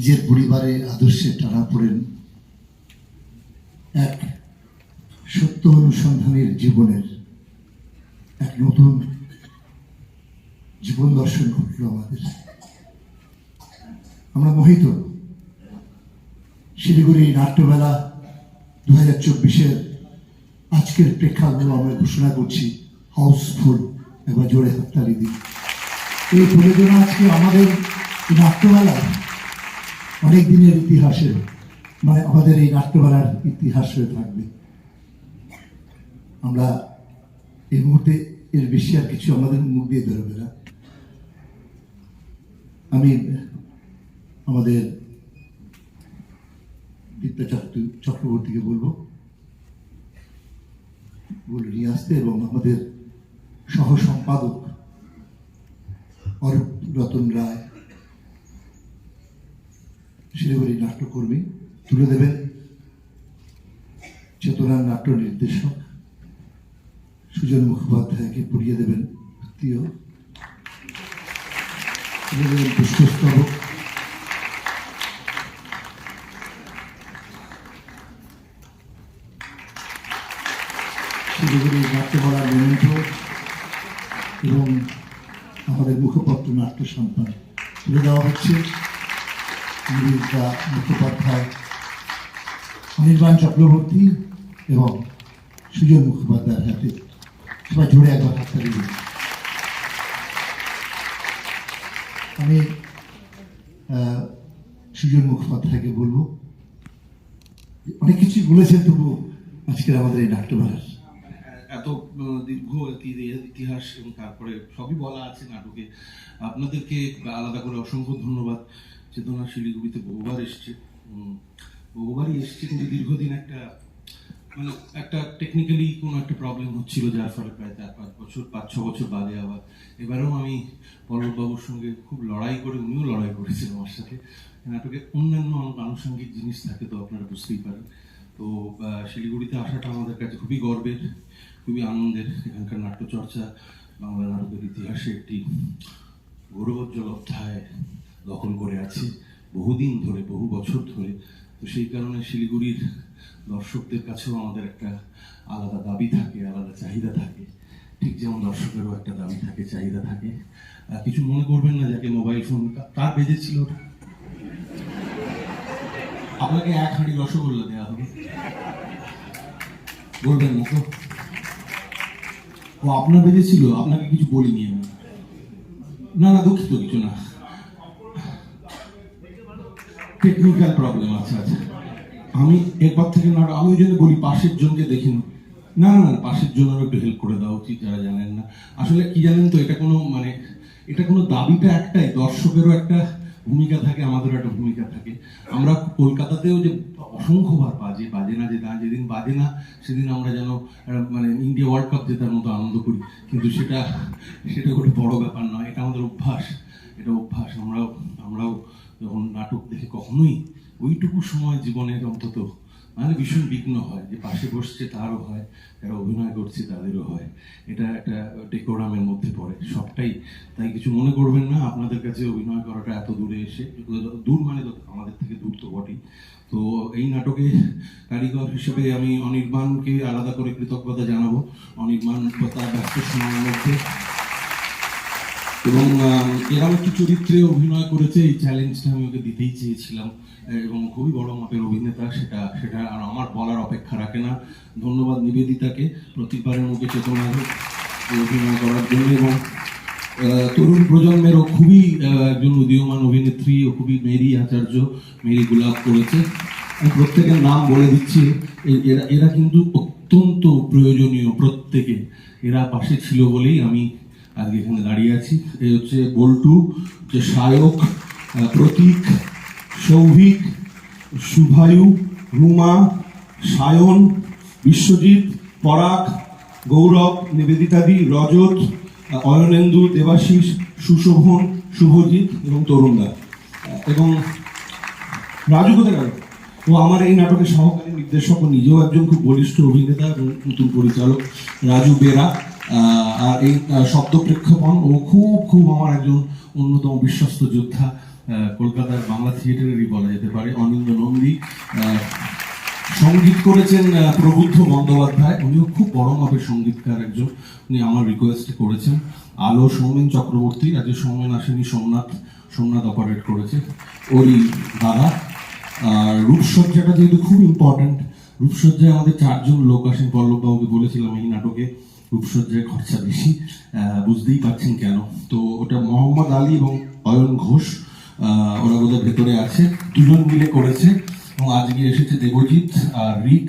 নিজের পরিবারের আদর্শে টানা পড়েন। এক সত্য অনুসন্ধানের জীবনের এক নতুন জীবন দর্শন ঘটল আমাদের। আমরা মোহিত। শিলিগুড়ি নাট্যমেলা দু হাজার চব্বিশের আজকের প্রেক্ষাগৃহ আমরা ঘোষণা করছি, হাউসফুল, একবার জোরে হাততালি দিই এই প্রযোজনা আজকে আমাদের নাট্যমেলা অনেক দিনের ইতিহাসের মানে আমাদের এই নাট্যমেলার ইতিহাস হয়ে থাকবে। আমরা এই মুহূর্তে এর বেশি আর কিছু আমাদের মুখ দিয়ে বেরোবে না। আমি আমাদের দীপ্তা চক্র- চক্রবর্তীকে বলব, বলে নিয়ে আসতে এবং আমাদের সহ সম্পাদক অরূপ রতন রায় শিলিগুড়ি নাট্যকর্মী তুলে দেবেন। চেতনার নাট্য নির্দেশক সুজন মুখোপাধ্যায়কে পড়িয়ে দেবেন। আত্মীয় তুলে দেবেন পুষ্পস্তবক। নাট্যকলার মেমেন্ট এবং আমাদের মুখপত্র নাট্য সম্পাদ তুলে দেওয়া হচ্ছে। নিবেদিতা মুখোপাধ্যায় অনির্বাণ চক্রবর্তী এবং সুজন মুখোপাধ্যায়ের হাতে সবাই জোরে একবার হাততালি দিন আমি সুজন মুখোপাধ্যায়কে বলব, অনেক কিছু বলেছেন তবু আজকের আমাদের এই নাট্যমেলার এত দীর্ঘ ইতিহাস এবং তারপরে সবই বলা আছে নাটকে। আপনাদেরকে আলাদা করে অসংখ্য ধন্যবাদ। চেতনা শিলিগুড়িতে বহুবার এসছে। বহুবারই এসছে কিন্তু দীর্ঘদিন একটা মানে একটা টেকনিক্যালি কোনো একটা প্রবলেম হচ্ছিল, যার ফলে প্রায় চার, পাঁচ বছর, পাঁচ, ছ বছর বাদে আবার। এবারেও আমি পল্লববাবুর সঙ্গে খুব লড়াই করে, উনিও লড়াই করেছেন আমার সাথে। নাটকে অন্যান্য আনুষঙ্গিক জিনিস থাকে তো আপনারা বুঝতেই পারেন। তো শিলিগুড়িতে আসাটা আমাদের কাছে খুবই গর্বের, খুবই আনন্দের। এখানকার নাট্যচর্চা বাংলা নাটকের ইতিহাসে একটি গৌরবোজ্জ্বল অধ্যায়। দখল করে আছে, বহুদিন ধরে, বহু বছর ধরে। তো সেই কারণে শিলিগুড়ির দর্শকদের কাছেও আমাদের একটা আলাদা দাবি থাকে, আলাদা চাহিদা থাকে। ঠিক যেমন দর্শকেরও একটা দাবি থাকে, চাহিদা থাকে। কিছু মনে করবেন না, যাকে মোবাইল ফোন তার বেজেছিল? আপনাকে এক হাঁড়ি রসগোল্লা দেওয়া হবে। বলবেন না তো? ও আপনার বেজেছিল আপনাকে কিছু বলিনি না না, দুঃখিত, কিছু না। টেকনিক্যাল প্রবলেম আছে আচ্ছা আমি এরপর থেকে না, আমি যদি বলি পাশের জনকে দেখিন না না না, পাশের জন্য একটু হেল্প করে দেওয়া উচিত যারা জানেন না। আসলে কি জানেন তো, এটা কোনো মানে এটা কোনো দাবিটা একটাই, দর্শকেরও একটা ভূমিকা থাকে, আমাদেরও একটা ভূমিকা থাকে। আমরা কলকাতাতেও যে অসংখ্যবার বাজে বাজে না যে না, যেদিন বাজে না, সেদিন আমরা যেন মানে ইন্ডিয়া ওয়ার্ল্ড কাপ জেতার মতো আনন্দ করি। কিন্তু সেটা সেটা কোনো বড় ব্যাপার নয়, এটা আমাদের অভ্যাস, এটা অভ্যাস। আমরাও আমরাও নাটক দেখে কখনোই ওইটুকু সময় জীবনের অন্তত মানে ভীষণ বিঘ্ন হয়। যে পাশে বসছে তারও হয়, যারা অভিনয় করছে তাদেরও হয়। এটা একটা ডেকোরামের মধ্যে পড়ে। সবটাই। তাই কিছু মনে করবেন না, আপনাদের কাছে অভিনয় করাটা এত দূরে এসে, দূর মানে তো আমাদের থেকে দূর তো বটেই। তো এই নাটকে কারিগর হিসেবে আমি অনির্বাণকে আলাদা করে কৃতজ্ঞতা জানাব। অনির্বাণ ব্যস্ত সময়ের মধ্যে এবং এরাও একটি চরিত্রে অভিনয় করেছে, এই চ্যালেঞ্জটা আমি ওকে দিতেই চেয়েছিলাম এবং খুবই বড় মাপের অভিনেতা, সেটা সেটা আর আমার বলার অপেক্ষা রাখে না। ধন্যবাদ নিবেদিতাকে প্রতিবারের মুখে চেতনায় অভিনয় করার জন্য, এবং তরুণ প্রজন্মেরও খুবই একজন উদীয়মান অভিনেত্রী ও খুবই মেরি আচার্য, মেরি গুলাব করেছে। আমি প্রত্যেকের নাম বলে দিচ্ছি এরা এরা কিন্তু অত্যন্ত প্রয়োজনীয় প্রত্যেকে। এরা পাশে ছিল বলেই আমি আজকে এখানে দাঁড়িয়ে আছি। এই হচ্ছে বল্টু, যে সায়ক প্রতীক, সৌভিক শুভায়ু রুমা, সায়ন, বিশ্বজিৎ, পরাগ, গৌরব, নিবেদিতাদি, রজত অয়নেন্দু, দেবাশিস, সুশোভন, শুভজিৎ এবং তরুণদা। এবং রাজু কোথায় ও আমার এই নাটকের সহকারী নির্দেশক, ও নিজেও একজন খুব বলিষ্ঠ অভিনেতা এবং নতুন পরিচালক, রাজু বেরা। আর এই শব্দ প্রেক্ষাপণ ও খুব খুব আমার একজন অন্যতম বিশ্বস্ত যোদ্ধা কলকাতার বাংলা থিয়েটারেরই বলা যেতে পারে, অনিন্দ নন্দী। সংগীত করেছেন প্রবুদ্ধ বন্দ্যোপাধ্যায়। উনিও খুব বড় মাপের সঙ্গীতকার একজন। উনি আমার রিকোয়েস্ট করেছেন। আলো সৌমেন চক্রবর্তী আজকে সৌমেন আসেনি, সোমনাথ সোমনাথ অপারেট করেছে। ওরই দাদা। আর রূপসজ্জাটা যেহেতু খুব ইম্পর্ট্যান্ট রূপসজ্জায় আমাদের চারজন লোক আসেন, পল্লববাবুকে বলেছিলাম এই নাটকে। রূপসজ্জায় খরচা বেশি বুঝতেই পারছেন কেন? তো ওটা মোহাম্মদ আলী এবং অয়ন ঘোষ ওরা ওদের ভেতরে আছে। দুজন মিলে করেছে এবং আজকে এসেছে দেবজিৎ আর রিক।